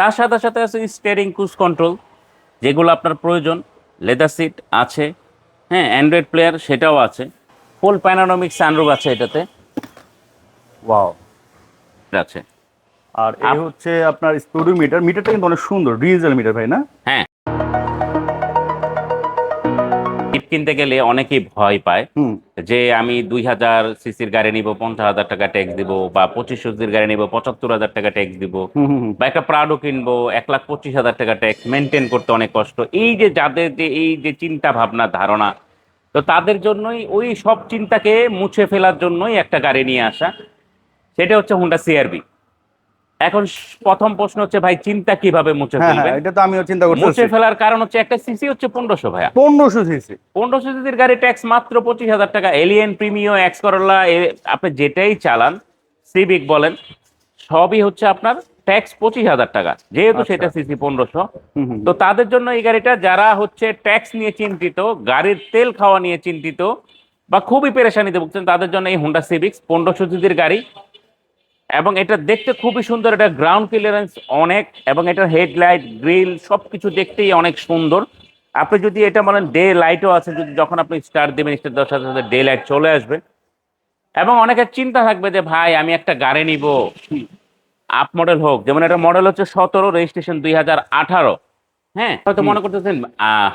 তার সাথে সাথে আছে স্টিয়ারিং ক্রুজ কন্ট্রোল যেগুলো আপনার প্রয়োজন। লেদার সিট আছে হ্যাঁ অ্যান্ড্রয়েড প্লেয়ার সেটাও আছে। ফুল প্যানানোমিক সানরুফ আছে এটাতে। ওয়াও আছে। আর এই হচ্ছে আপনার স্টুডিও মিটার মিটারটা কিন্তু অনেক সুন্দর ডিজিটাল মিটার ভাই না? হ্যাঁ। কিনতে গেলে অনেকেই ভয় পায় যে আমি দুই হাজার সিসির গাড়ি নিব পঞ্চাশ হাজার টাকা ট্যাক্স দিব বা পঁচিশ সিসির গাড়ি নিব পঁচাত্তর হাজার টাকা ট্যাক্স দিব। বা একটা প্রাডো কিনবো এক লাখ পঁচিশ হাজার টাকা ট্যাক্স মেনটেন করতে অনেক কষ্ট। এই যে যাদের যে এই যে চিন্তা ভাবনা ধারণা তো তাদের জন্যই ওই সব চিন্তাকে মুছে ফেলার জন্যই একটা গাড়ি নিয়ে আসা। সেটা হচ্ছে হুন্ডা সিআরবি এখন প্রথম প্রশ্ন হচ্ছে ভাই চিন্তা কীভাবে মুছে হ্যাঁ ফেলবেন? হ্যাঁ এটা তো আমিও চিন্তা করছি মুছে ফেলার কারণ হচ্ছে একটা সিসি হচ্ছে পনেরোশো ভাই পনেরোশো সিসি। পনেরোশো সিসির গাড়ি ট্যাক্স মাত্র পঁচিশ হাজার টাকা। এলিয়েন প্রিমিও এক্স করোলা আপনি যেটাই চালান সিভিক বলেন সবই হচ্ছে আপনার ট্যাক্স পঁচিশ হাজার টাকা। যেহেতু আচ্ছা। সেটা সিসি পনেরোশো। তো তাদের জন্য এই গাড়িটা যারা হচ্ছে ট্যাক্স নিয়ে চিন্তিত গাড়ির তেল খাওয়া নিয়ে চিন্তিত বা খুবই পেরেশানিতে ভুগছেন তাদের জন্য এই হুন্ডা সিভিক্স পনেরোশো সিসির গাড়ি এবং এটা দেখতে খুবই সুন্দর, এটা গ্রাউন্ড ক্লিয়ারেন্স অনেক এবং এটার হেডলাইট গ্রিল সব কিছু দেখতেই অনেক সুন্দর। আপনি যদি এটা বলেন ডে লাইটও আছে, যদি যখন আপনি স্টার দেবেন স্টার দেওয়ার সাথে সাথে ডে লাইট চলে আসবে। এবং অনেকের চিন্তা থাকবে যে, ভাই, আমি একটা গাড়ি নিব। আপ মডেল হোক, যেমন এটা মডেল হচ্ছে সতেরো রেজিস্ট্রেশন দুই হাজার আঠারো। হ্যাঁ হয়তো মনে করতেছেন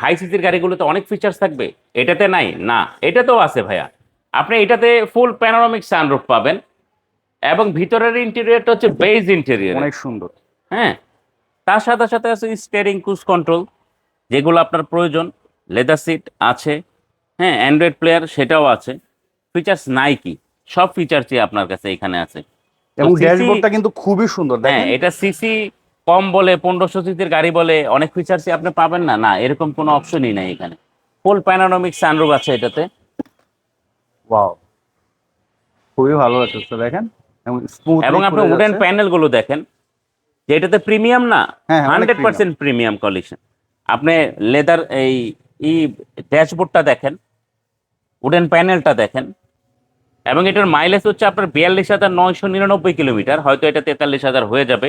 হাই সিসির গাড়িগুলোতে অনেক ফিচার্স থাকবে। এটাতে নাই? না, এটাতেও আছে ভাইয়া। আপনি এটাতে ফুল প্যানোরামিক সানরুফ পাবেন। এবং ভিতরের ইন্টেরিয়রটা হচ্ছে বেজ ইন্টেরিয়র অনেক সুন্দর। হ্যাঁ তার সাথে সাথে আছে স্টিয়ারিং ক্রুজ কন্ট্রোল যেগুলো আপনার প্রয়োজন। লেদার সিট আছে হ্যাঁ অ্যান্ড্রয়েড প্লেয়ার সেটাও আছে। ফিচার্স নাই কি সব ফিচার্সই আপনার কাছে এখানে আছে। এবং ড্যাশবোর্ডটা কিন্তু খুবই সুন্দর হ্যাঁ এটা সিসি কম বলে পনেরোশো সিসির গাড়ি বলে অনেক ফিচার্সই আপনি পাবেন না। না এরকম কোনো অপশনই নাই এখানে। ফুল প্যানোরামিক সানরুফ আছে এটাতে। ওয়াও খুবই ভালো লাগছে দেখেন। এবং আপনি উডেন প্যানেলগুলো দেখেন যে এটাতে প্রিমিয়াম না হান্ড্রেড পার্সেন্ট প্রিমিয়াম কলিশন আপনি লেদার এই ই ড্যাশবোর্ডটা দেখেন উডেন প্যানেলটা দেখেন এবং এটার মাইলেজ হচ্ছে আপনার বিয়াল্লিশ হাজার নয়শো নিরানব্বই কিলোমিটার হয়তো এটা তেতাল্লিশ হাজার হয়ে যাবে।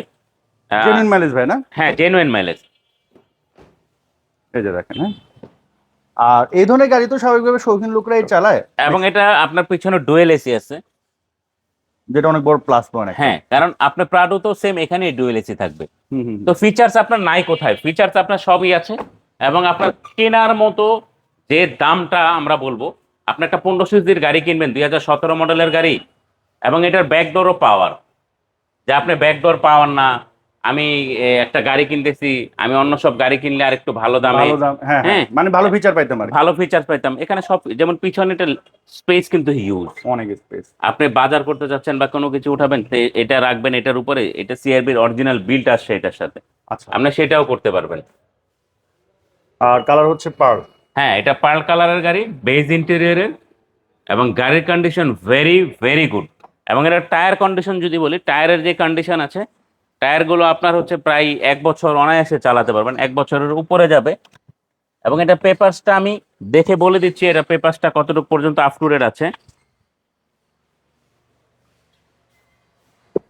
জেনুইন মাইলেজ ভাই না? হ্যাঁ জেনুইন মাইলেজ এই যে দেখেন হ্যাঁ। আর এই ধরনের গাড়ি তো স্বাভাবিকভাবে শৌখিন লোকরাই চালায়। এবং এটা আপনার পিছনে ডুয়েল এসি আছে। যেটা অনেক বড় প্লাস পয়েন্ট হ্যাঁ কারণ আপনার প্রাডো তো সেম এখানে ডুয়েল এসি থাকবে। তো ফিচার্স আপনার নাই কোথায়? ফিচার্স আপনার সবই আছে। এবং আপনার কেনার মতো যে দামটা আমরা বলব আপনি একটা পনেরো সিসির গাড়ি কিনবেন দুই হাজার সতেরো মডেলের গাড়ি এবং এটার ব্যাকডোরও পাওয়ার যে আপনি ব্যাকডোর পাওয়ার না আমি একটা গাড়ি কিনতেছি আমি অন্য সব গাড়ি কিনলে আর একটু ভালো দামে হ্যাঁ হ্যাঁ। হ্যাঁ। মানে ভালো ফিচার পাইতাম আর ভালো ফিচার পাইতাম। এখানে সব যেমন পিছনে এটা স্পেস কিন্তু হিউজ অনেক স্পেস আপনি বাজার করতে যাচ্ছেন বা কোনো কিছু উঠাবেন এটা রাখবেন এটার উপরে এটা সিআরবির অরিজিনাল বিল্ট আসছে এটার সাথে। আচ্ছা। আপনি সেটাও করতে পারবেন। আর কালার হচ্ছে পার হ্যাঁ এটা পার্ল কালারের গাড়ি বেজ ইন্টেরিয়রের এবং গাড়ির কন্ডিশন ভেরি ভেরি গুড এবং এটা টায়ার কন্ডিশন যদি বলি টায়ারের যে কন্ডিশন আছে টায়ারগুলো আপনার হচ্ছে প্রায় এক বছর অনায়াসে চালাতে পারবেন এক বছরের উপরে যাবে। এবং এটা পেপারসটা আমি দেখে বলে দিচ্ছি এটা পেপারসটা কতটুকু পর্যন্ত আপ টু ডেট আছে।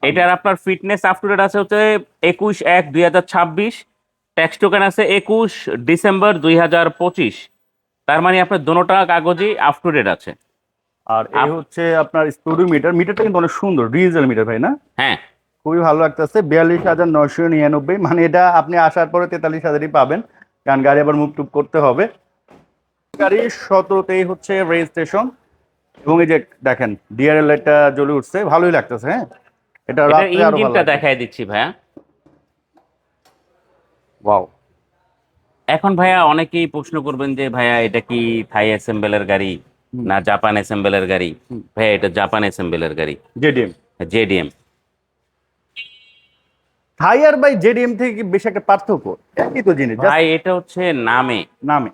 এটার আপনার ফিটনেস আপ টু ডেট আছে হচ্ছে একুশ এক দুই হাজার ছাব্বিশ ট্যাক্স টোকেন আছে একুশ ডিসেম্বর দুই হাজার পঁচিশ। তার মানে আপনার দোনোটা কাগজই আপ টু ডেট আছে। আর এই হচ্ছে আপনার স্টুডিও মিটার মিটারটা কিন্তু অনেক সুন্দর ডিজিটাল মিটার ভাই না? হ্যাঁ। খুবই ভালো লাগতেছে। বিয়াল্লিশ হাজার নয়শো নিরানব্বই মানে এটা আপনি আসার পরে তেতাল্লিশ হাজারই পাবেন। কারণ গাড়ি আবার মুভ টুপ করতে হবে। গাড়ি সতেরোতেই হচ্ছে রেজিস্ট্রেশন। এবং এই যে দেখেন ডিআরএল লাইটটা জ্বলে উঠছে। ভালোই লাগতেছে হ্যাঁ? এটা ইঞ্জিনটা দেখাই দিচ্ছি ভাইয়া। ওয়াও। এখন ভাইয়া অনেকেই প্রশ্ন করবেন যে ভাইয়া এটা কি থাই অ্যাসেম্বলের গাড়ি না জাপান অ্যাসেম্বলের গাড়ি? ভাইয়া এটা জাপান অ্যাসেম্বলের গাড়ি। জেডিএম। জেডিএম। থাই আর বাই জেডিএম থেকে বেশি একটা পার্থক্য। একই তো জিনিস ভাই এটা হচ্ছে নামে। নামে।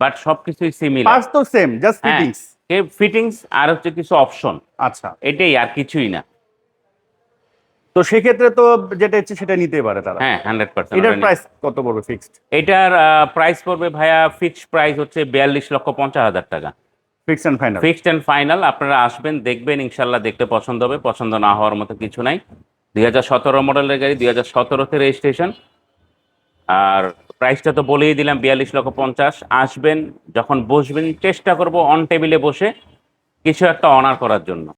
বাট সবকিছুই সিমিলার পার্টস তো সেম জাস্ট। ফিটিংস ফিটিংস আর হচ্ছে কিছু অপশন আচ্ছা। এটাই আর কিছুই না। তো সেক্ষেত্রে তো যেটা ইচ্ছে সেটা নিতে পারে তারা। হ্যাঁ হান্ড্রেড পার্সেন্ট এটার প্রাইস কত পড়বে ফিক্সড এটার প্রাইস পড়বে ভাইয়া ফিক্সড প্রাইস হচ্ছে বিয়াল্লিশ লক্ষ পঞ্চাশ হাজার টাকা। Fix and final fixed and final আপনারা আসবেন দেখবেন ইনশাল্লাহ দেখতে পছন্দ হবে পছন্দ না হওয়ার মতো কিছু নাই। দুই হাজার সতেরো মডেলের গাড়ি, দুই হাজার সতেরোতে রেজিস্ট্রেশন আর প্রাইসটা তো বলেই দিলাম, বিয়াল্লিশ লক্ষ পঞ্চাশ। আসবেন, যখন বসবেন, চেষ্টা করব অন টেবিলে বসে কিছু একটা অনার করার জন্য।